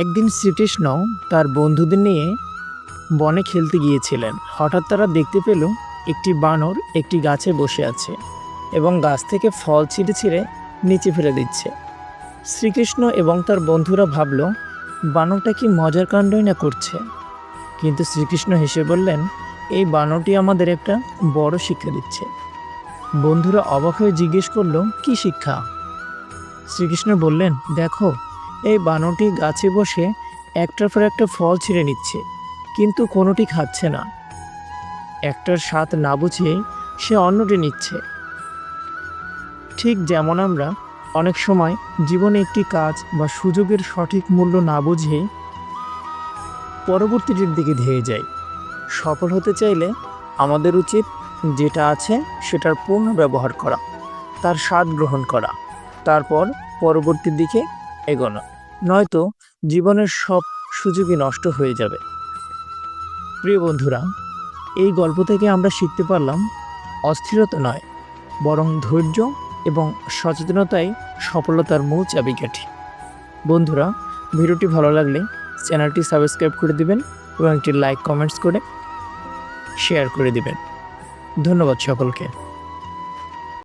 একদিন শ্রীকৃষ্ণ তার বন্ধুদের নিয়ে বনে খেলতে গিয়েছিলেন। হঠাৎ তারা দেখতে পেল একটি বানর একটি গাছে বসে আছে এবং গাছ থেকে ফল ছিঁড়ে ছিঁড়ে নিচে ফেলে দিচ্ছে। শ্রীকৃষ্ণ এবং তার বন্ধুরা ভাবল, বানরটা কি মজার কাণ্ডই না করছে? কিন্তু শ্রীকৃষ্ণ হেসে বললেন, এই বানরটি আমাদের একটা বড় শিক্ষা দিচ্ছে। বন্ধুরা অবাক হয়ে জিজ্ঞেস করল, কি শিক্ষা? শ্রীকৃষ্ণ বললেন, দেখো এই বানরটি গাছে বসে একটার পর একটা ফল ছিঁড়ে নিচ্ছে, কিন্তু কোনোটি খাচ্ছে না। একটার স্বাদ না বুঝে সে অন্যটি নিচ্ছে। ঠিক যেমন আমরা অনেক সময় জীবনে একটি কাজ বা সুযোগের সঠিক মূল্য না বুঝে পরবর্তীটির দিকে ধেয়ে যাই। সফল হতে চাইলে আমাদের উচিত যেটা আছে সেটার পূর্ণ ব্যবহার করা, তার স্বাদ গ্রহণ করা, তারপর পরবর্তীর দিকে এগোনো। নয়তো জীবনের সব সুযোগই নষ্ট হয়ে যাবে। প্রিয় বন্ধুরা, এই গল্প থেকে আমরা শিখতে পারলাম, অস্থিরতা নয়, বরং ধৈর্য এবং সচেতনতাই সফলতার মূল চাবিকাঠি। বন্ধুরা, ভিডিওটি ভালো লাগলে চ্যানেলটি সাবস্ক্রাইব করে দিবেন এবং একটি লাইক, কমেন্টস করে শেয়ার করে দিবেন। ধন্যবাদ সকলকে।